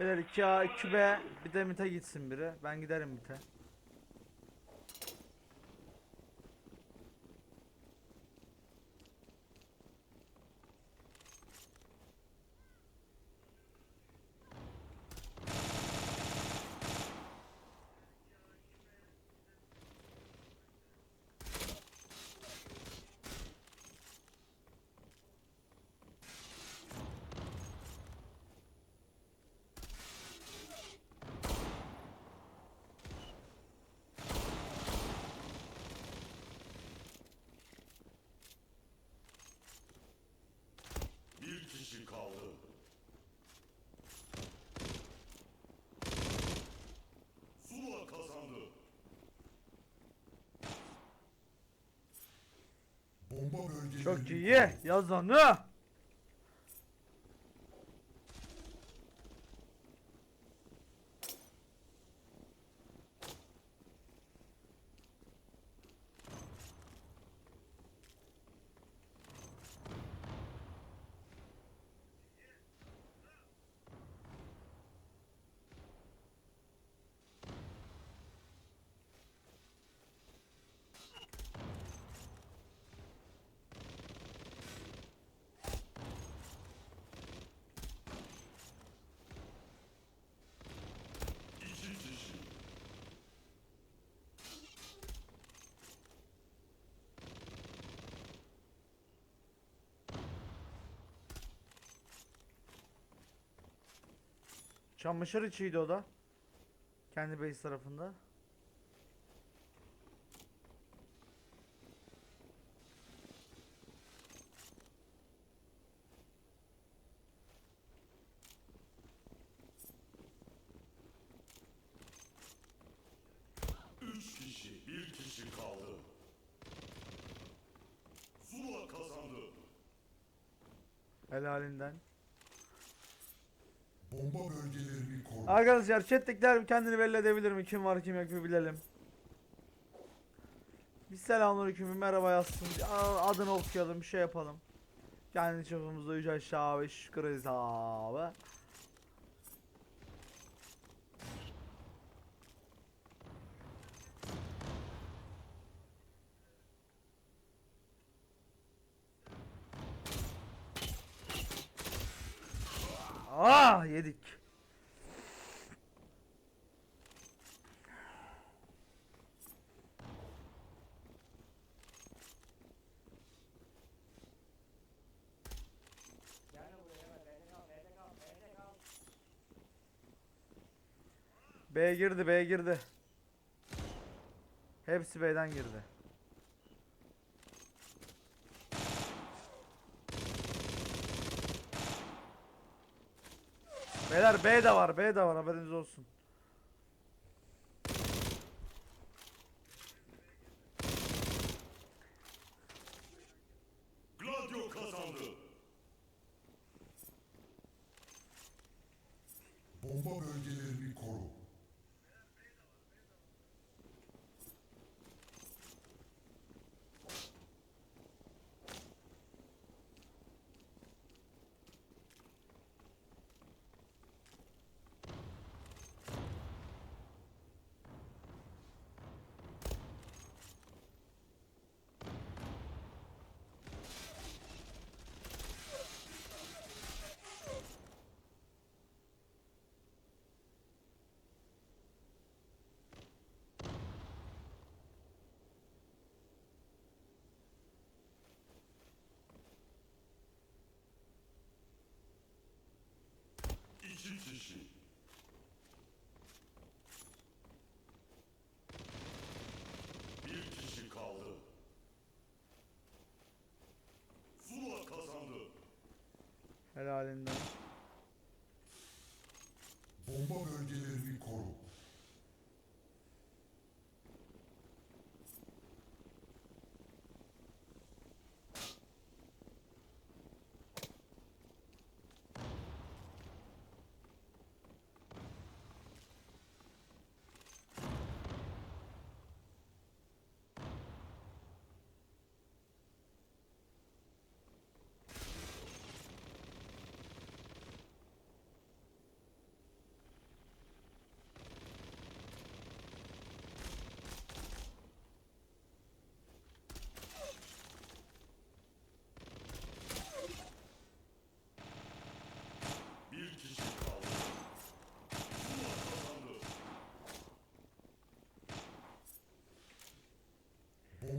Beyler 2A 2B bir de mite gitsin biri. Ben giderim mite. Bir kişi kaldı. Zula kazandı. Bomba bölgelerini Çok iyi. Yazanı. İki kişi. Çamaşır içiydi o da. Kendi base tarafında. Üç kişi. Bir kişi kaldı. Zula kazandı. Helalinden. Bomba bölgelerini koru. Arkadaşlar chat'tekiler kendini belli edebilir mi? Kim var kim yok bir bilelim. Bir selamünaleyküm, bir merhaba yazsın. Adını okuyalım, bir şey yapalım. Kendi çapımızda yüce aşağı ve şükür abi. Ah yedik. B girdi B girdi. Hepsi B'den girdi. Beyler B de var B de var haberiniz olsun. Helalinden.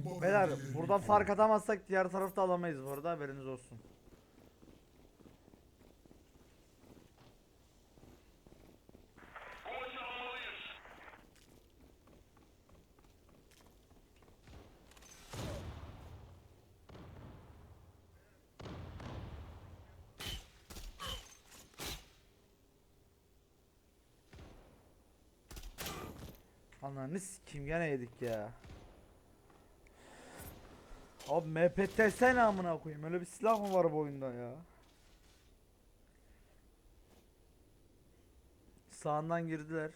Beyler buradan fark atamazsak diğer tarafta alamayız bu arada haberiniz olsun. Ananı kim gene yedik ya. Abi MPTS ne amına koyayım? Öyle bir silah mı var bu oyunda ya? Sağından girdiler.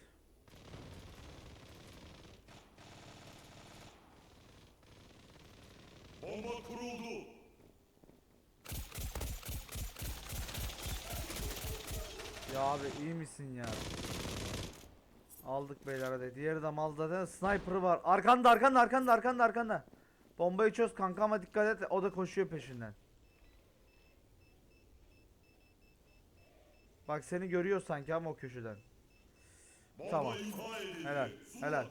Bomba kuruldu. Ya abi iyi misin ya? Aldık beyler hadi. Diğeri de mal zaten. Sniper var. Arkanda arkanda arkanda arkanda arkanda. Bombayı çöz kanka ama dikkat et. O da koşuyor peşinden. Bak seni görüyor sanki ama o köşeden. Bomba Tamam. Helal, helal.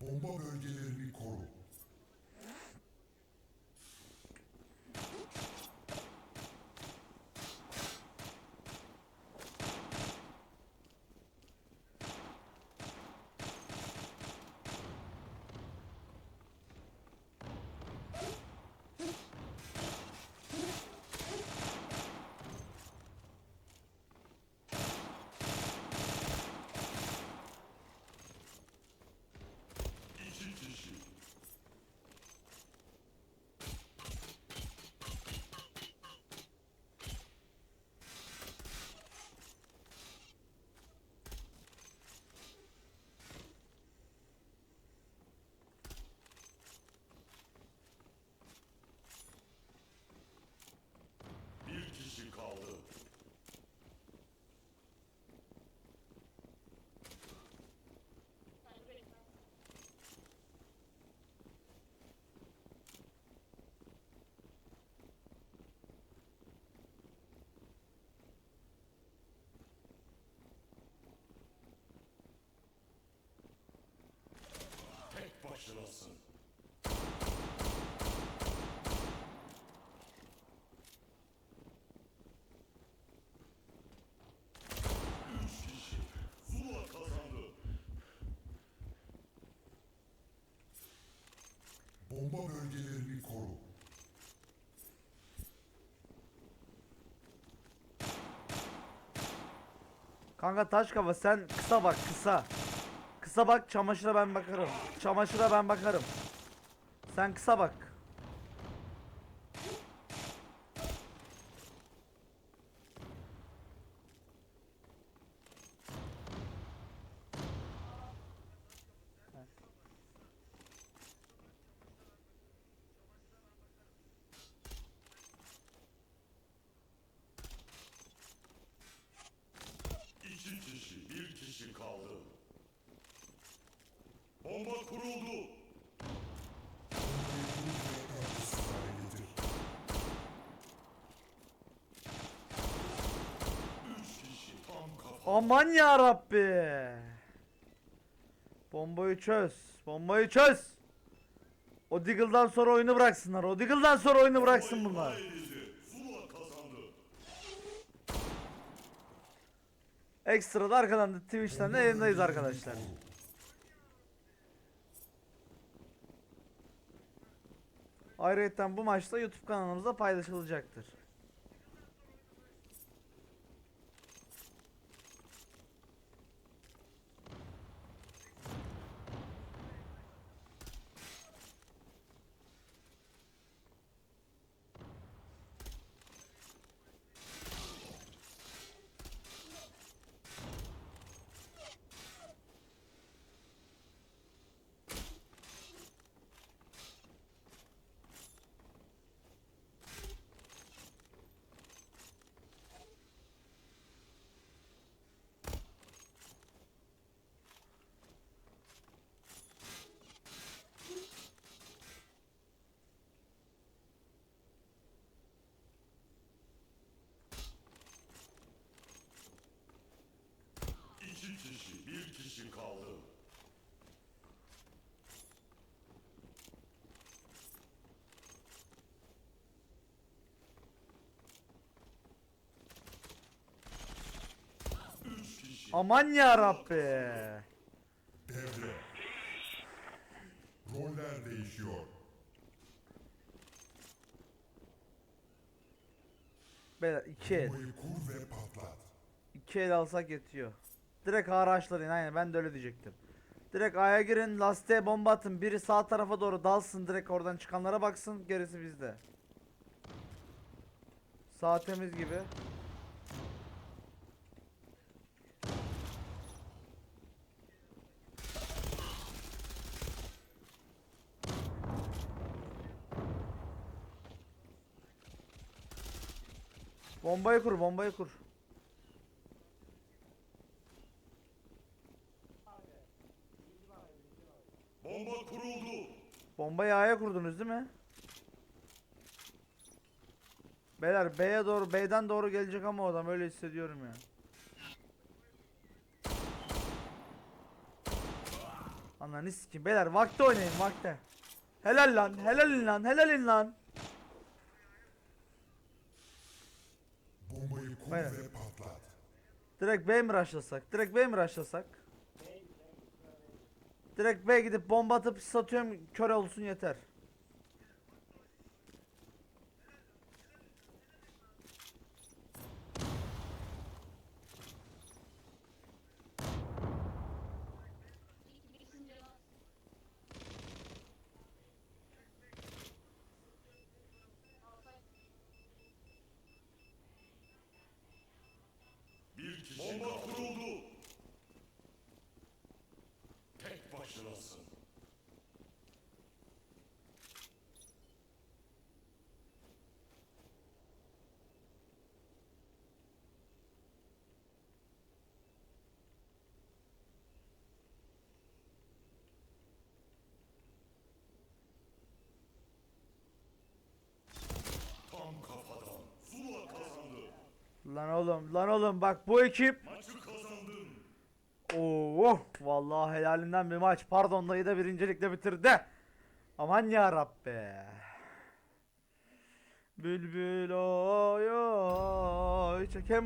Bomba bölgelerini koru. İki kişi. Bir kişi kaldı. Tek başınasın. Üç kişi. Zula kazandı. Bomba bölgelerini koru. Kanka taş kafa sen kısa bak kısa. Kısa bak çamaşıra ben bakarım. Çamaşıra ben bakarım. Sen kısa bak. İki kişi, bir kişi kaldı. Bomba kuruldu. Aman ya Rabbi. Bombayı çöz. Bombayı çöz. O Diggle'dan sonra oyunu bıraksınlar. O Diggle'dan sonra oyunu bıraksın bunlar. imha edildi. Zula kazandı. Ekstra da arkadan da Twitch'ten de yayındayız arkadaşlar. Ayrıca bu maçta YouTube kanalımızda paylaşılacaktır. Kişi kaldı. Üç kişi. Aman ya Rabbi. Devre. Roller değişiyor. Beyler iki el. Bombayı kur ve patlat. İki el alsak yetiyor. Direkt araçlayın aynen ben de öyle diyecektim. Direkt A'ya girin lastiğe bomba atın. Biri sağ tarafa doğru dalsın direkt oradan çıkanlara baksın gerisi bizde. Sağ temiz gibi. Bombayı kur, bombayı kur. Bomba kuruldu. Bombayı A'ya kurdunuz değil mi? Beyler B'ye doğru B'den doğru gelecek ama o adam öyle hissediyorum ya. Ananı sikeyim. Beyler vakti oynayın vakti. Helal lan, helalin lan, helalin lan. Bombayı kur ve patlat. Direkt B mi rushlasak? Direkt B mi rushlasak? Direkt B gidip bomba atıp satıyorum kör olsun yeter. Bir kişi Bomba kuruldu. Tek başınasın. Tam kafadan. Zula kazandı. Lan oğlum, lan oğlum bak bu ekip Maçı kazandın. Oo, vallahi helalinden bir maç. Pardon dayı da birincilikle bitirdi. Aman ya Rabbi. Bülbül oy oy çekem